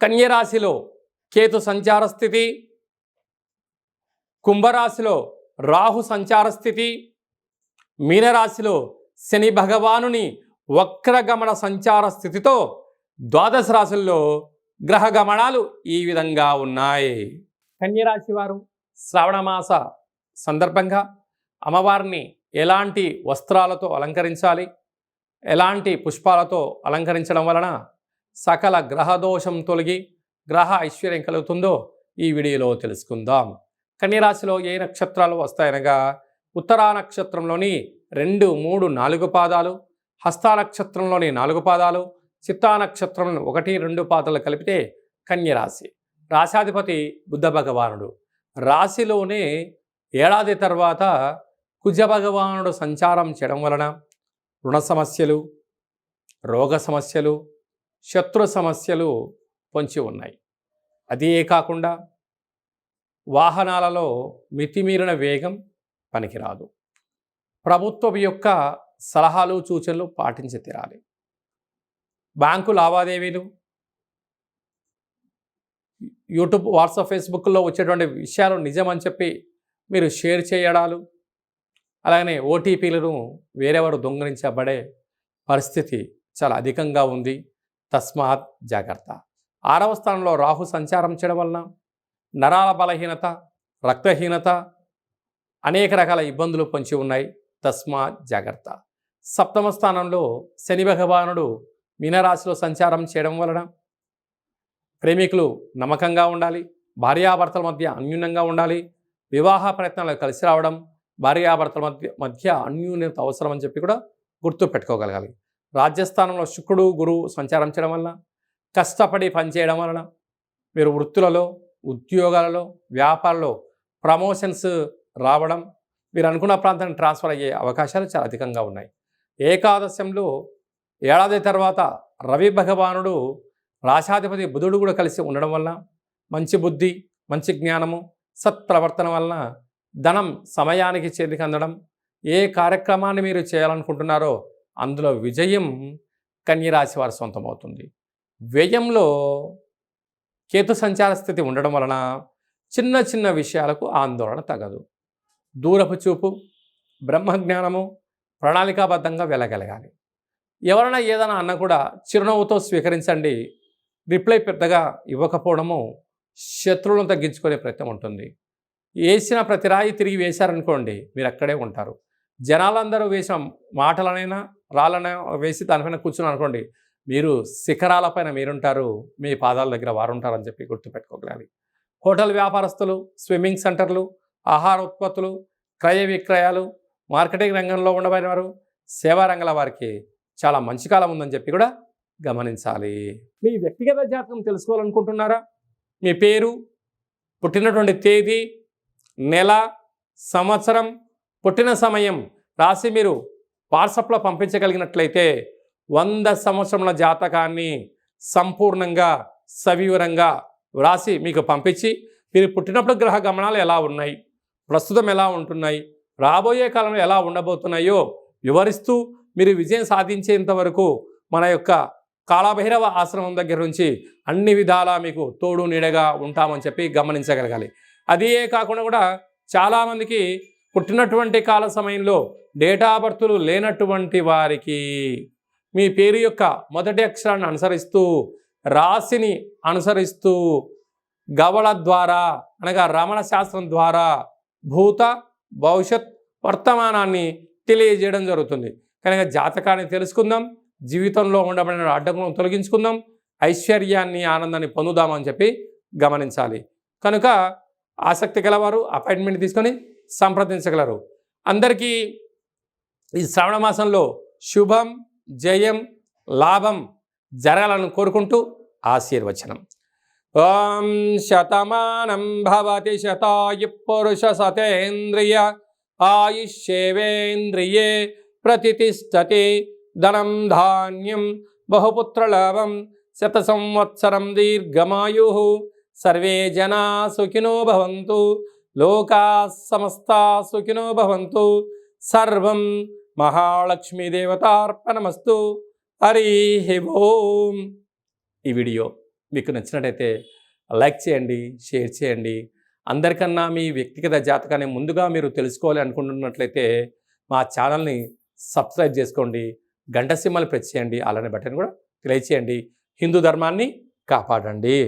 కన్యరాశిలో కేతు సంచార స్థితి కుంభరాశిలో రాహు సంచార స్థితి మీనరాశిలో శని భగవానుని వక్రగమన సంచార స్థితితో ద్వాదశ రాశుల్లో గ్రహ గమనాలు ఈ విధంగా ఉన్నాయి. కన్యరాశి వారు శ్రావణమాస సందర్భంగా అమ్మవారిని ఎలాంటి వస్త్రాలతో అలంకరించాలి ఎలాంటి పుష్పాలతో అలంకరించడం వలన సకల గ్రహదోషం తొలగి గ్రహ ఐశ్వర్యం కలుగుతుందో ఈ వీడియోలో తెలుసుకుందాం. కన్యరాశిలో ఏ నక్షత్రాలు వస్తాయనగా ఉత్తరా నక్షత్రంలోని రెండు మూడు నాలుగు పాదాలు హస్తా నక్షత్రంలోని నాలుగు పాదాలు చిత్తా నక్షత్రం ఒకటి రెండు పాదాలు కలిపితే కన్యరాశి. రాశాధిపతి బుద్ధ భగవానుడు. రాశిలోనే ఏడాది తర్వాత కుజ భగవానుడు సంచారం చేయడం వలన రుణ సమస్యలు రోగ సమస్యలు శత్రు సమస్యలు పొంచి ఉన్నాయి. అదే కాకుండా వాహనాలలో మితిమీరిన వేగం పనికిరాదు. ప్రభుత్వం యొక్క సలహాలు సూచనలు పాటించి తీరాలి. బ్యాంకు లావాదేవీలు యూట్యూబ్ వాట్సాప్ ఫేస్బుక్లో వచ్చేటువంటి విషయాలు నిజమని చెప్పి మీరు షేర్ చేయడాలు అలాగనే ఓటీపీలను వేరెవరు దొంగలించబడే పరిస్థితి చాలా అధికంగా ఉంది. తస్మాత్ జాగ్రత్త. ఆరవ స్థానంలో రాహు సంచారం చేయడం వలన నరాల బలహీనత రక్తహీనత అనేక రకాల ఇబ్బందులు పొంచి ఉన్నాయి. తస్మాత్ జాగ్రత్త. సప్తమ స్థానంలో శని భగవానుడు మీనరాశిలో సంచారం చేయడం వలన ప్రేమికులు నమ్మకంగా ఉండాలి. భార్యాభర్తల మధ్య అన్యూన్యంగా ఉండాలి. వివాహ ప్రయత్నాలు కలిసి రావడం భార్యాభర్తల మధ్య మధ్య అన్యూన్యత అవసరం అని చెప్పి కూడా గుర్తు పెట్టుకోగలగాలి. రాజ్యస్థానంలో శుక్రుడు గురువు సంచారం చేయడం వలన కష్టపడి పనిచేయడం వలన మీరు వృత్తులలో ఉద్యోగాలలో వ్యాపారంలో ప్రమోషన్స్ రావడం మీరు అనుకున్న ప్రాంతానికి ట్రాన్స్ఫర్ అయ్యే అవకాశాలు చాలా అధికంగా ఉన్నాయి. ఏకాదశంలో ఏడాది తర్వాత రవి భగవానుడు రాశాధిపతి బుధుడు కూడా కలిసి ఉండడం వల్ల మంచి బుద్ధి మంచి జ్ఞానము సత్ప్రవర్తన వలన ధనం సమయానికి చేతికి అందడం ఏ కార్యక్రమాన్ని మీరు చేయాలనుకుంటున్నారో అందులో విజయం కన్యరాశి వారి సొంతమవుతుంది. వ్యయంలో కేతు సంచార స్థితి ఉండడం వలన చిన్న చిన్న విషయాలకు ఆందోళన తగదు. దూరపు చూపు బ్రహ్మజ్ఞానము ప్రణాళికాబద్ధంగా వెళ్ళగలగాలి ఎవరైనా ఏదైనా అన్నా కూడా చిరునవ్వుతో స్వీకరించండి. రిప్లై పెద్దగా ఇవ్వకపోవడము శత్రువులను తగ్గించుకునే ప్రయత్నం ఉంటుంది. వేసిన ప్రతి రాయి తిరిగి వేశారనుకోండి మీరు అక్కడే ఉంటారు. జనాలందరూ వేసిన మాటలనైనా రాళ్ళనైనా వేసి దానిపైన కూర్చుని అనుకోండి మీరు శిఖరాలపైన మీరుంటారు మీ పాదాల దగ్గర వారు ఉంటారని చెప్పి గుర్తుపెట్టుకోగలాలి. హోటల్ వ్యాపారస్తులు స్విమ్మింగ్ సెంటర్లు ఆహార ఉత్పత్తులు క్రయ విక్రయాలు మార్కెటింగ్ రంగంలో ఉండబడిన వారు సేవా రంగాల వారికి చాలా మంచి కాలం ఉందని చెప్పి కూడా గమనించాలి. మీ వ్యక్తిగత జాతకం తెలుసుకోవాలనుకుంటున్నారా? మీ పేరు పుట్టినటువంటి తేదీ నెల సంవత్సరం పుట్టిన సమయం రాసి మీరు వాట్సాప్లో పంపించగలిగినట్లయితే వంద సంవత్సరముల జాతకాన్ని సంపూర్ణంగా సవివరంగా వ్రాసి మీకు పంపించి మీరు పుట్టినప్పుడు గ్రహ గమనాలు ఎలా ఉన్నాయి ప్రస్తుతం ఎలా ఉంటున్నాయి రాబోయే కాలంలో ఎలా ఉండబోతున్నాయో వివరిస్తూ మీరు విజయం సాధించేంత వరకు మన యొక్క కాళభైరవ ఆశ్రమం దగ్గర నుంచి అన్ని విధాలా మీకు తోడు నీడగా ఉంటామని చెప్పి గమనించగలగాలి. అదే కాకుండా కూడా చాలామందికి పుట్టినటువంటి కాల సమయంలో డేటా బర్తులు లేనటువంటి వారికి మీ పేరు యొక్క మొదటి అక్షరాన్ని అనుసరిస్తూ రాశిని అనుసరిస్తూ గవళ ద్వారా అనగా రమణ శాస్త్రం ద్వారా భూత భవిష్యత్ వర్తమానాన్ని తెలియజేయడం జరుగుతుంది. కనుక జాతకాన్ని తెలుసుకుందాం జీవితంలో ఉండబడిన అడ్డంకులను తొలగించుకుందాం ఐశ్వర్యాన్ని ఆనందాన్ని పొందుదామని చెప్పి గమనించాలి. కనుక ఆసక్తి గలవారు అపాయింట్మెంట్ తీసుకొని సంప్రదించగలరు. అందరికీ ఈ శ్రావణ మాసంలో శుభం జయం లాభం జరగాలని కోరుకుంటూ ఆశీర్వచనం. ఓం శతమానం భవతి శతాయు పురుష సతేంద్రియ ఆయుష్యేవేంద్రియే ప్రతిష్టతి ధనం ధాన్యం బహుపుత్రలాభం శత సంవత్సరం దీర్ఘమాయు. సర్వే జనా సుఖినో భవంతు లోకా సమస్తా సుఖినో భవంతు. సర్వం మహాలక్ష్మీదేవతార్పణమస్తు హరి ఓం. ఈ వీడియో మీకు నచ్చినట్టయితే లైక్ చేయండి షేర్ చేయండి. అందరికన్నా మీ వ్యక్తిగత జాతకాన్ని ముందుగా మీరు తెలుసుకోవాలి అనుకుంటున్నట్లయితే మా ఛానల్ని సబ్స్క్రైబ్ చేసుకోండి గంట సింహలు ప్రెస్ చేయండి అలానే బటన్ కూడా తెలియచేయండి హిందూ ధర్మాన్ని కాపాడండి.